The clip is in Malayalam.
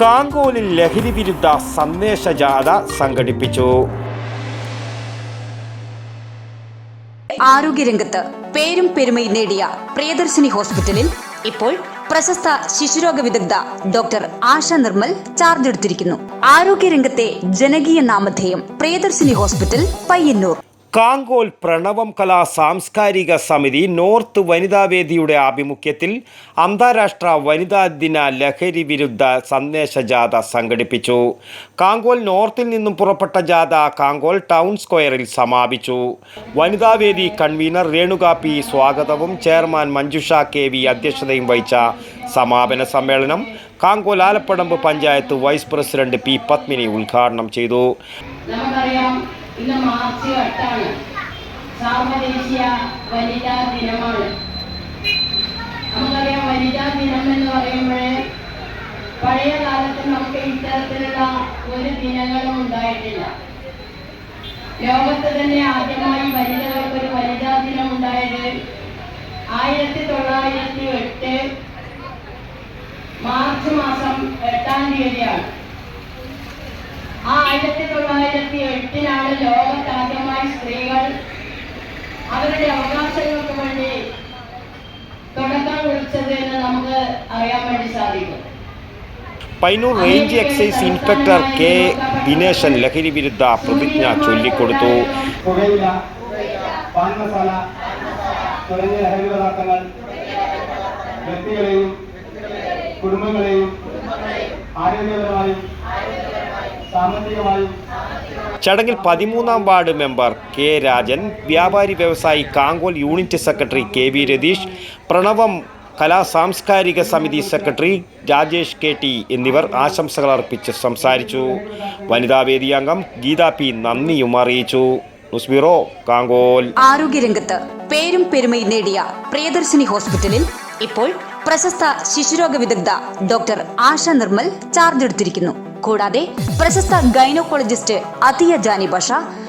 കാങ്കോലിൽ ലഹരി വിരുദ്ധ സന്ദേശ ജാഥ സംഘടിപ്പിച്ചു. ആരോഗ്യരംഗത്ത് പേരും പെരുമയും നേടിയ പ്രിയദർശിനി ഹോസ്പിറ്റലിൽ ഇപ്പോൾ പ്രശസ്ത ശിശുരോഗ വിദഗ്ധ ഡോക്ടർ ആശ നിർമ്മൽ ചാർജ് എടുത്തിരിക്കുന്നു. ആരോഗ്യരംഗത്തെ ജനകീയ നാമധേയം പ്രിയദർശിനി ഹോസ്പിറ്റൽ പയ്യന്നൂർ. കാങ്കോൽ പ്രണവം കലാ സാംസ്കാരിക സമിതി നോർത്ത് വനിതാവേദിയുടെ ആഭിമുഖ്യത്തിൽ അന്താരാഷ്ട്ര വനിതാ ദിന ലഹരി വിരുദ്ധ സന്ദേശ ജാഥ സംഘടിപ്പിച്ചു. കാങ്കോൽ നോർത്തിൽ നിന്നും പുറപ്പെട്ട ജാഥ കാങ്കോൽ ടൗൺ സ്ക്വയറിൽ സമാപിച്ചു. വനിതാവേദി കൺവീനർ രേണുക പി സ്വാഗതവും ചെയർമാൻ മഞ്ജുഷ കെ വി അധ്യക്ഷതയും വഹിച്ച സമാപന സമ്മേളനം Kankol Alapadamba panchayat vice president P Padmini ഉദ്ഘാടനം ചെയ്തു. ഇന്ന് മാർച്ച് എട്ടാണ്. സാർവദേശീയ വനിതാ ദിനമാണ്. നമുക്കറിയാം വനിതാ ദിനം എന്ന് പറയുമ്പോൾ പഴയ കാലത്ത് നമുക്ക് ഇത്തരത്തിലുള്ള ഒരു ദിനങ്ങളും ഉണ്ടായിട്ടില്ല. ലോകത്ത് തന്നെ ആദ്യമായി വനിതകൾക്ക് ഒരു വനിതാ ദിനം ഉണ്ടായത് ആയിരത്തി തൊള്ളായിരത്തി എട്ട് മാർച്ച് മാസം എട്ടാം തീയതിയാണ്. ആ ആയിരത്തി തൊള്ളായിരത്തി എട്ടിലാണ് ലോകത്താദ്യമായി സ്ത്രീകൾ അവരുടെ അവകാശങ്ങൾക്ക് വേണ്ടി തുടക്കം കുറിച്ചത് എന്ന് നമുക്ക് അറിയാൻ വേണ്ടി സാധിക്കും. Painur range excise inspector K Dineshan ലഹരി വിരുദ്ധ പ്രതിജ്ഞ ചൊല്ലിക്കൊടുത്തു. പുകയില പാൻ മസാല തുടങ്ങിയ ലഹരി പദാർത്ഥങ്ങൾ വ്യക്തികളെയും കുടുംബങ്ങളെയും ആരോഗ്യപരമായും ചടങ്ങിൽ പതിമൂന്നാം വാർഡ് മെമ്പർ കെ രാജൻ വ്യാപാരി വ്യവസായി Kankol unit secretary K V Ratheesh Pranavam കലാ സാംസ്കാരിക സമിതി സെക്രട്ടറി രാജേഷ് കെ ടി എന്നിവർ ആശംസകൾ അർപ്പിച്ച് സംസാരിച്ചു. വനിതാ വേദി അംഗം ഗീതാ പി നന്ദിയും അറിയിച്ചു. News bureau Kankol. ആരോഗ്യരംഗത്ത് പേരും പെരുമയും നേടിയ പ്രിയദർശിനി ഹോസ്പിറ്റലിൽ ഇപ്പോൾ പ്രശസ്ത ശിശുരോഗ വിദഗ്ധ ഡോക്ടർ ആശ നിർമ്മൽ ചാർജ് എടുത്തിരിക്കുന്നു. കൂടാതെ പ്രശസ്ത ഗൈനോക്കോളജിസ്റ്റ് അതിയ ജാനി ബഷ